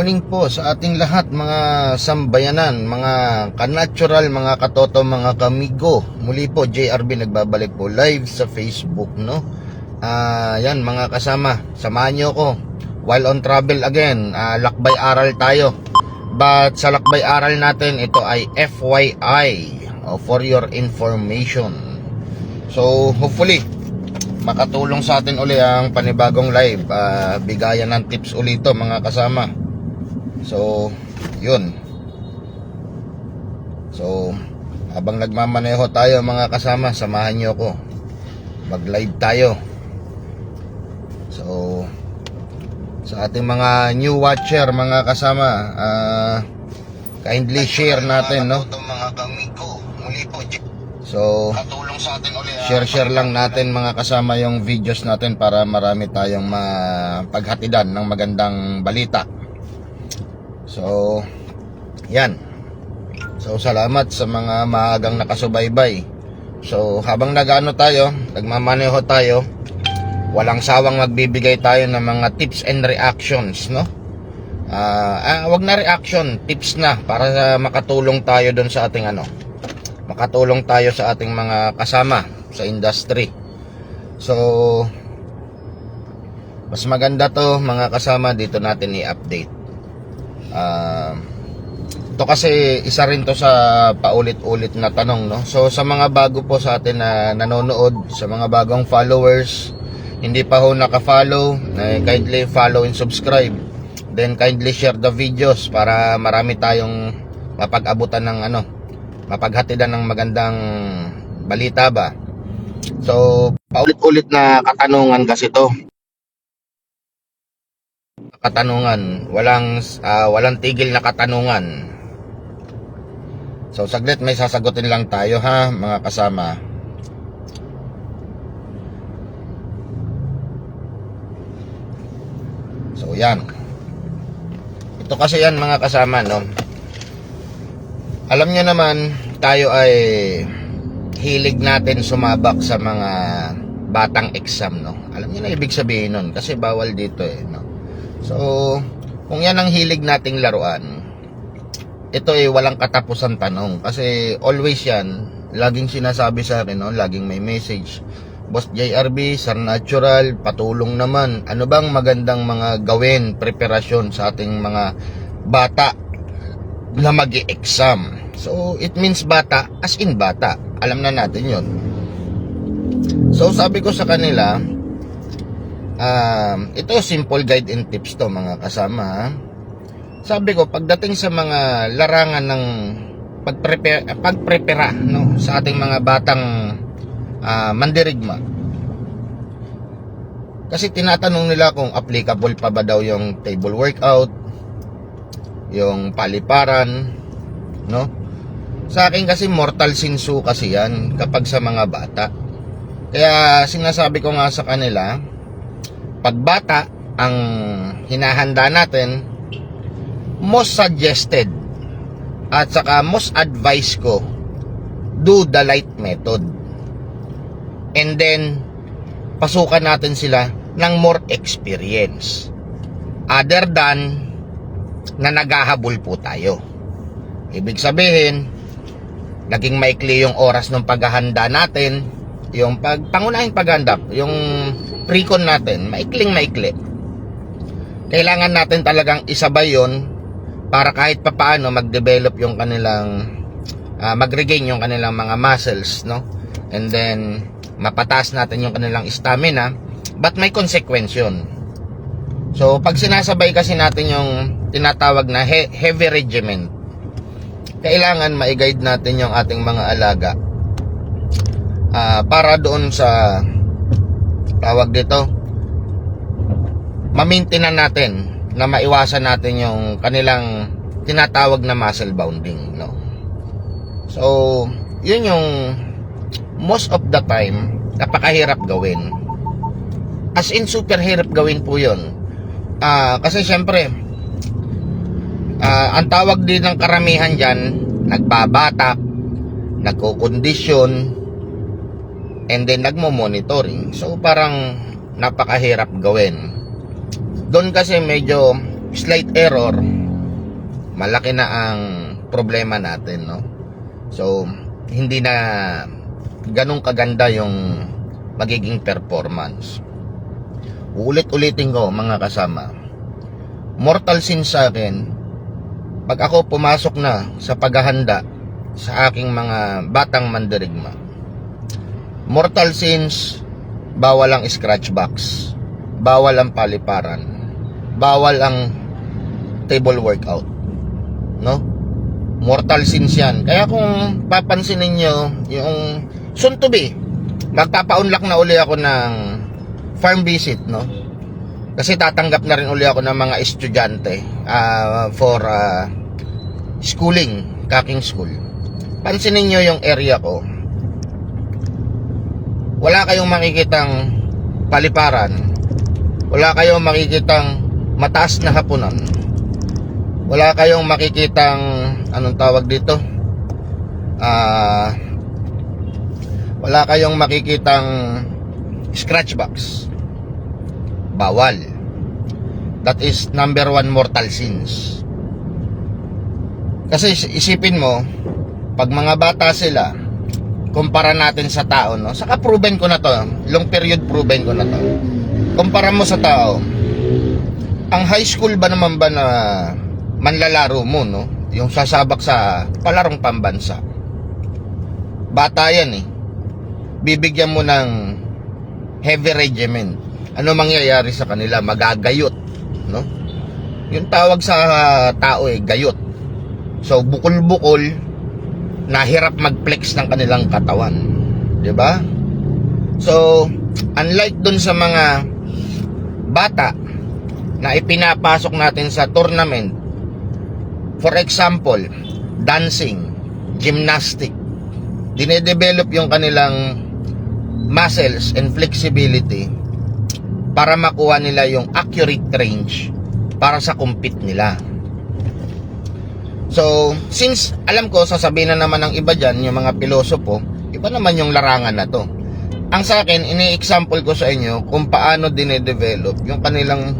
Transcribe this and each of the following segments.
Morning po sa ating lahat mga sambayanan, mga kanatural, mga katoto, mga kamigo. Muli po, JRB nagbabalik po live sa Facebook, no? Ah, yan mga kasama, samahan niyo ko. While on travel again, ah, lakbay aral tayo. But sa lakbay aral natin, ito ay FYI, oh, for your information. So, hopefully, makatulong sa atin uli ang panibagong live Ah, bigayan ng tips uli ito mga kasama so yun. So habang nagmamaneho tayo mga kasama samahan nyo ako. Mag live tayo. So sa ating mga new watcher mga kasama ah, kindly share natin no? So share-share lang natin mga kasama yung videos natin para marami tayong mapaghatidan ng magandang balita. So, yan. So, salamat sa mga maagang nakasubaybay. So, habang nagano tayo, nagmamaneho tayo, walang sawang magbibigay tayo ng mga tips and reactions, no? Ah, ah, wag na reaction, tips na para makatulong tayo doon sa ating ano, makatulong tayo sa ating mga kasama sa industry. So, mas maganda to mga kasama dito natin i-update. Ah, to kasi isa rin to sa paulit-ulit na tanong, no? So, sa mga bago po sa atin na nanonood, sa mga bagong followers, hindi pa ho naka-follow, eh, kindly follow and subscribe. Then kindly share the videos para marami tayong mapag-abutan ng ano, mapaghatidan ng magandang balita ba. So, paulit-ulit na katanungan kasi to. Katanungan, walang ah, walang tigil na katanungan. So, saglit may sasagutin lang tayo ha, mga kasama. So, yan. Ito kasi yan mga kasama, no? Alam nyo naman, tayo ay hilig natin sumabak sa mga batang exam, no? Alam niyo na ibig sabihin nun, kasi bawal dito eh, no? So, kung yan ang hilig nating laruan, ito ay walang katapusan tanong. Kasi always yan, laging sinasabi sa akin, no? Laging may message. Boss JRB, Sir Natural, patulong naman. Ano bang magandang mga gawin, preparasyon sa ating mga bata na mag exam So, it means bata as in bata. Alam na natin yon. So, sabi ko sa kanila, um, ito simple guide and tips to mga kasama. Sabi ko, pagdating sa mga larangan ng pagprepare, pagprepara no, sa ating mga batang ah, mandirigma. Kasi tinatanong nila kung applicable pa ba daw yung table workout, yung paliparan, no? Sa akin kasi mortal sinsu kasi yan kapag sa mga bata. Kaya sinasabi ko nga sa kanila, pag bata ang hinahanda natin, most suggested at saka most advice ko, do the light method. And then, pasukan natin sila ng more experience. Other than na naghahabol po tayo. Ibig sabihin, naging maikli yung oras ng paghahanda natin, yung pag pangunahing paghahanda, yung pre-con natin, maikling maikli. Kailangan natin talagang isabay yon para kahit papaano mag-develop yung kanilang ah, mag-regain yung kanilang mga muscles, no? And then mapataas natin yung kanilang stamina, but may consequence yun. So, pag sinasabay kasi natin yung tinatawag na he- heavy regimen, kailangan ma-guide natin yung ating mga alaga ah, para doon sa tawag dito. Ma-maintain natin na maiwasan natin yung kanilang tinatawag na muscle bounding no? So yun yung most of the time napakahirap gawin. As in super hirap gawin po yun. Ah, kasi syempre Ah, ang tawag din ng karamihan dyan, nagbabatak, nagkukondisyon, and then nagmo-monitoring. So parang napakahirap gawin. Doon kasi medyo slight error, malaki na ang problema natin, no? So, hindi na ganun kaganda yung magiging performance. Ulit-ulitin ko, mga kasama. Mortal sin sa akin, pag ako pumasok na sa paghahanda sa aking mga batang mandirigma, mortal sins, bawal ang scratch box, bawal ang paliparan, bawal ang table workout. No? Mortal sins yan. Kaya kung papansinin nyo, yung soon to be, magpapaunlak na uli ako ng farm visit, no? Kasi tatanggap na rin uli ako ng mga estudyante ah, for ah, schooling, kaking school. Pansinin nyo yung area ko. Wala kayong makikitang paliparan. Wala kayong makikitang mataas na hapunan. Wala kayong makikitang anong tawag dito? Ah wala kayong makikitang scratch box. Bawal. That is number one mortal sins. Kasi is- isipin mo, pag mga bata sila, kumpara natin sa tao, no? Saka proven ko na to, long period proven ko na to. Kumpara mo sa tao, ang high school ba naman ba na manlalaro mo, no? Yung sasabak sa palarong pambansa. Bata yan eh. Bibigyan mo ng heavy regimen. Ano mangyayari sa kanila? Magagayot, no? Yung tawag sa tao eh, gayot. So, bukol-bukol, nahirap mag-flex ng kanilang katawan. 'Di ba? So, unlike dun sa mga bata na ipinapasok natin sa tournament, for example, dancing, gymnastic, dinedevelop yung kanilang muscles and flexibility para makuha nila yung accurate range para sa compete nila. So, since alam ko, sasabihin na naman ng iba dyan, yung mga pilosopo, iba naman yung larangan na to. Ang sa akin, ini-example ko sa inyo kung paano dinedevelop yung kanilang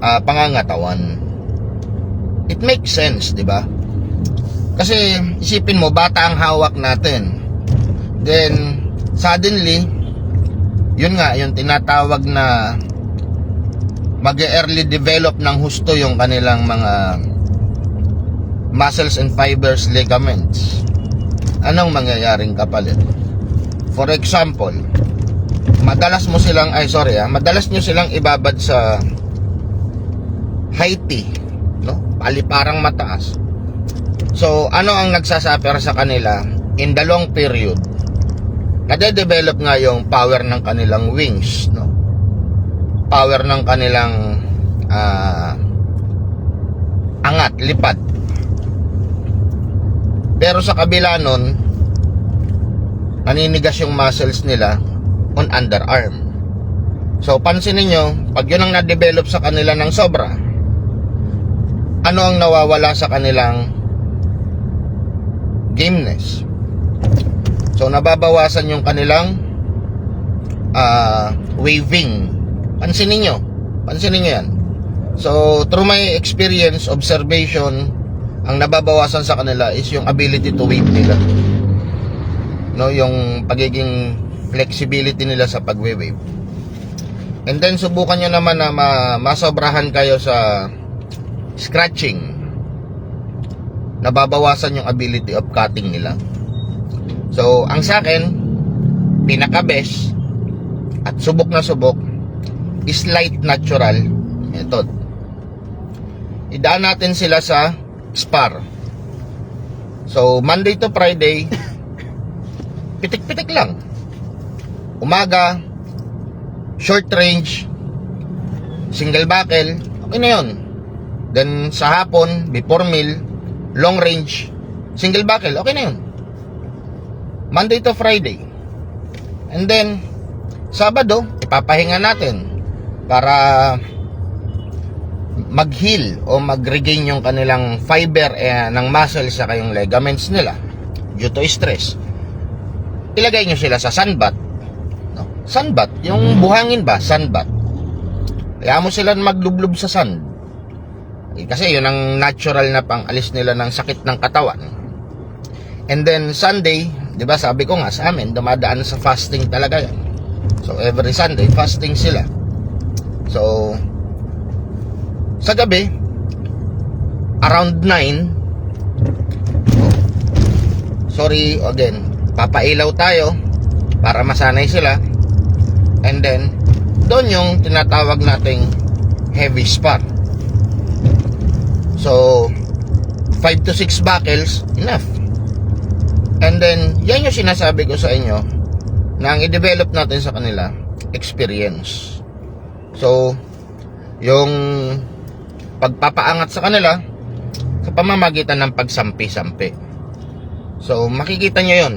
ah, pangangatawan. It makes sense, di ba? Kasi isipin mo, bata ang hawak natin. Then, suddenly, yun nga, yung tinatawag na mag-early develop ng husto yung kanilang mga muscles and fibers ligaments. Anong mangyayaring kapalit? For example, madalas mo silang, ay sorry ah, madalas nyo silang ibabad sa heighty, no? Paliparang mataas. So, ano ang nagsasuffer sa kanila in the long period? Nade-develop nga yung power ng kanilang wings, no? Power ng kanilang ah, angat, lipad. Pero sa kabila nun, naninigas yung muscles nila on underarm. So, pansinin nyo, pag yun ang na-develop sa kanila ng sobra, ano ang nawawala sa kanilang gameness? So, nababawasan yung kanilang ah, waving. Pansinin nyo. Pansinin nyo yan. So, through my experience, observation, ang nababawasan sa kanila is yung ability to wave nila. No, yung pagiging flexibility nila sa pagwe-wave. And then subukan nyo naman na ma- masobrahan kayo sa scratching. Nababawasan yung ability of cutting nila. So, ang sa akin, pinaka-best at subok na subok is light natural method. Idaan natin sila sa spar. So, Monday to Friday, pitik-pitik lang. Umaga, short range, single buckle, okay na yun. Then, sa hapon, before meal, long range, single buckle, okay na yun. Monday to Friday. And then, Sabado, ipapahinga natin para mag-heal o mag-regain yung kanilang fiber eh, ng muscles sa kayong ligaments nila due to stress. Ilagay nyo sila sa sunbath. No? Sunbath, yung buhangin ba? Sunbath. Kaya mo sila maglublob sa sun. Eh, Kasi yun ang natural na pang-alis nila ng sakit ng katawan. And then Sunday, 'di ba sabi ko nga sa amin, dumadaan sa fasting talaga yan. So every Sunday, fasting sila. So sa gabi, around 9, oh, sorry again, papailaw tayo para masanay sila. And then, doon yung tinatawag nating heavy spar. So, 5 to 6 buckles, enough. And then, yan yung sinasabi ko sa inyo na ang i-develop natin sa kanila, experience. So, yung pagpapaangat sa kanila sa pamamagitan ng pagsampi-sampi. So, makikita nyo yun.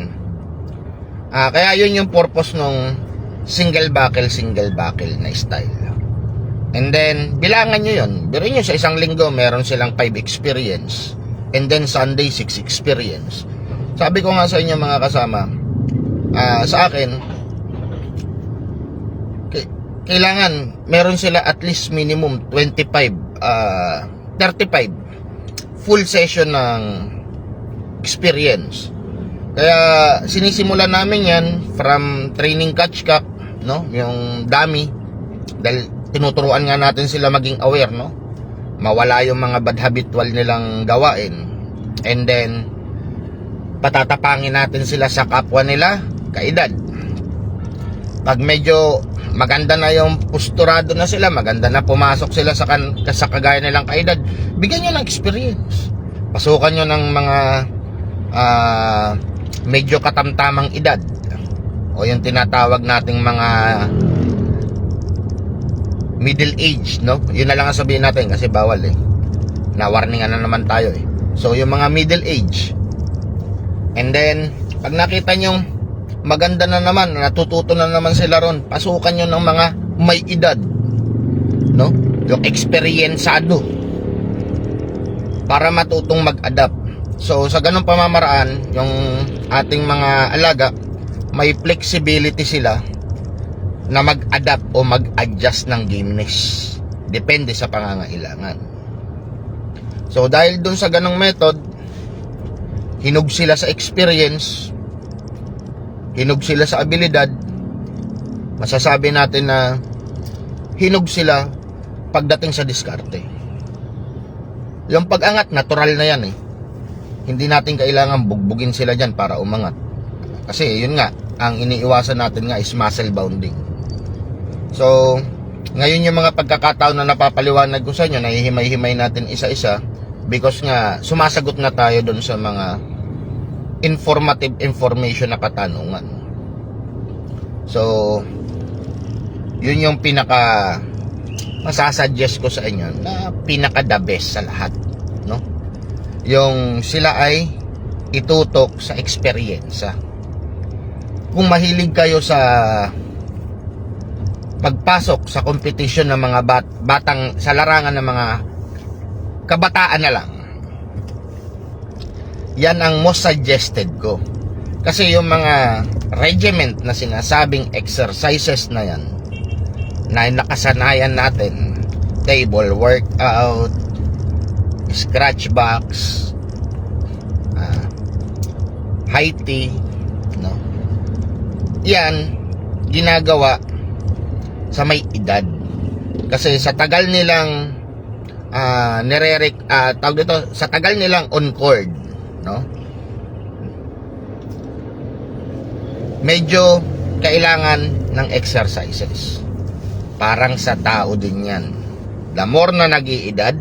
Ah, kaya yun yung purpose nung single buckle, single buckle na style. And then, bilangan nyo yun. Birin nyo sa isang linggo, meron silang 5 experience. And then, Sunday, 6 experience. Sabi ko nga sa inyo mga kasama, ah, sa akin, ki- kailangan meron sila at least minimum 25, ah, 35 full session ng experience. Kaya sinisimulan namin yan from training catch cup, no? Yung dami. Dahil tinuturuan nga natin sila maging aware, no? Mawala yung mga bad habitual nilang gawain. And then, patatapangin natin sila sa kapwa nila, kaedad. Pag medyo maganda na yung posturado na sila, maganda na pumasok sila sa, kan, sa kagaya nilang kaedad, bigyan nyo ng experience. Pasukan nyo ng mga ah, medyo katamtamang edad o yung tinatawag nating mga middle age, no? Yun na lang ang sabihin natin kasi bawal eh. Na-warningan na naman tayo eh. So, yung mga middle age. And then, pag nakita nyo maganda na naman, natututo na naman sila ron, pasukan nyo ng mga may edad. No? Yung experiencado. Para matutong mag-adapt. So, sa ganung pamamaraan, yung ating mga alaga, may flexibility sila na mag-adapt o mag-adjust ng gameness. Depende sa pangangailangan. So, dahil dun sa ganong method, hinog sila sa experience, hinog sila sa abilidad, masasabi natin na hinog sila pagdating sa diskarte. Yung pag-angat, natural na yan eh. Hindi natin kailangan bugbugin sila dyan para umangat. Kasi yun nga, ang iniiwasan natin nga is muscle bounding. So, ngayon yung mga pagkakataon na napapaliwanag ko sa inyo, nahihimay-himay natin isa-isa because nga sumasagot na tayo doon sa mga informative information na katanungan. So, yun yung pinaka masasuggest ko sa inyo na pinaka the best sa lahat, no? Yung sila ay itutok sa experience. Kung mahilig kayo sa pagpasok sa competition ng mga bat, batang sa larangan ng mga kabataan na lang. Yan ang most suggested ko. Kasi yung mga regiment na sinasabing exercises na yan na nakasanayan natin table workout scratch box uh, high tea no yan ginagawa sa may edad kasi sa tagal nilang uh, nirerek uh, tawag dito sa tagal nilang on chord no? Medyo kailangan ng exercises. Parang sa tao din yan. The more na nag-iedad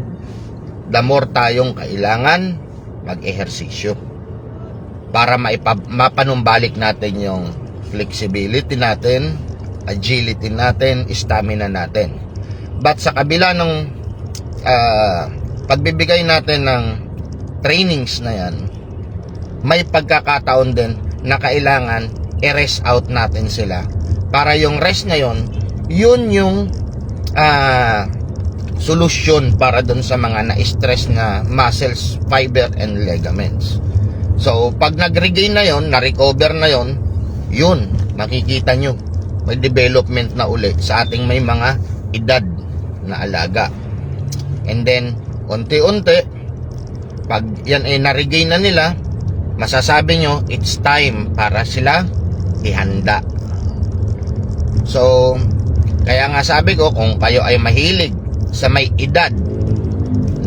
the more tayong kailangan mag-ehersisyo. Para maipab- mapanumbalik natin yung flexibility natin agility natin stamina natin. But sa kabila ng ah, pagbibigay natin ng trainings na yan may pagkakataon din na kailangan i-rest out natin sila para yung rest na yon yun yung ah, solusyon para dun sa mga na-stress na muscles, fiber, and ligaments. So, pag nag-regain na yon, na-recover na yon, yun, makikita nyo, may development na uli sa ating may mga edad na alaga. And then, unti-unti, pag yan ay na-regain na nila, masasabi nyo, it's time para sila ihanda. So, kaya nga sabi ko, kung kayo ay mahilig sa may edad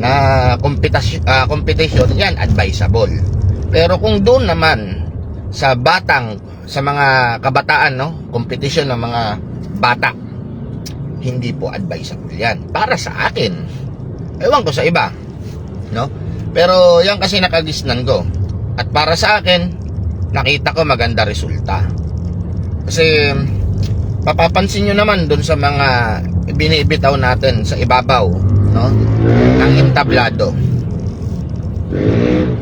na kompetasyon, ah, competition, yan, advisable. Pero kung doon naman sa batang, sa mga kabataan, no, competition ng mga bata, hindi po advisable yan. Para sa akin, ewan ko sa iba, no? Pero yan kasi nakagisnan ko. At para sa akin, nakita ko maganda resulta. Kasi papapansin nyo naman dun sa mga binibitaw natin sa ibabaw, no? Ng entablado.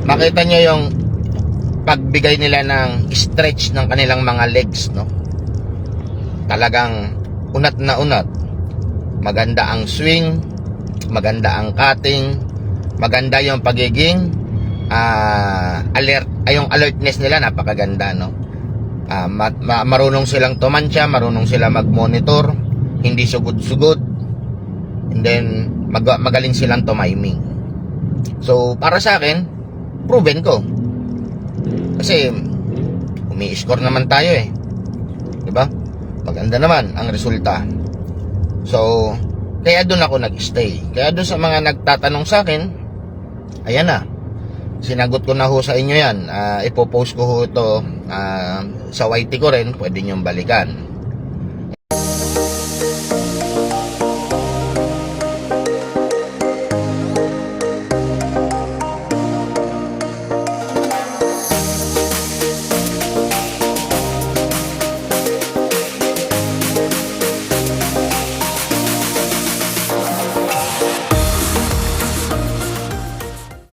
Makita nyo yung pagbigay nila ng stretch ng kanilang mga legs, no? Talagang unat na unat. Maganda ang swing, maganda ang cutting, maganda yung pagiging ah, alert, ay yung alertness nila napakaganda, no? Ah, ma- ma- marunong silang tumansya, marunong sila mag-monitor, hindi sugod-sugod, and then mag- magaling silang tumiming. So, para sa akin, proven ko. Kasi, umi-score naman tayo eh. 'Di ba? Maganda naman ang resulta. So, kaya doon ako nag-stay. Kaya doon sa mga nagtatanong sa akin, ayan na. Sinagot ko na ho sa inyo yan. Ah, ipopost ko ho ito ah, sa YT ko rin. Pwede nyo balikan.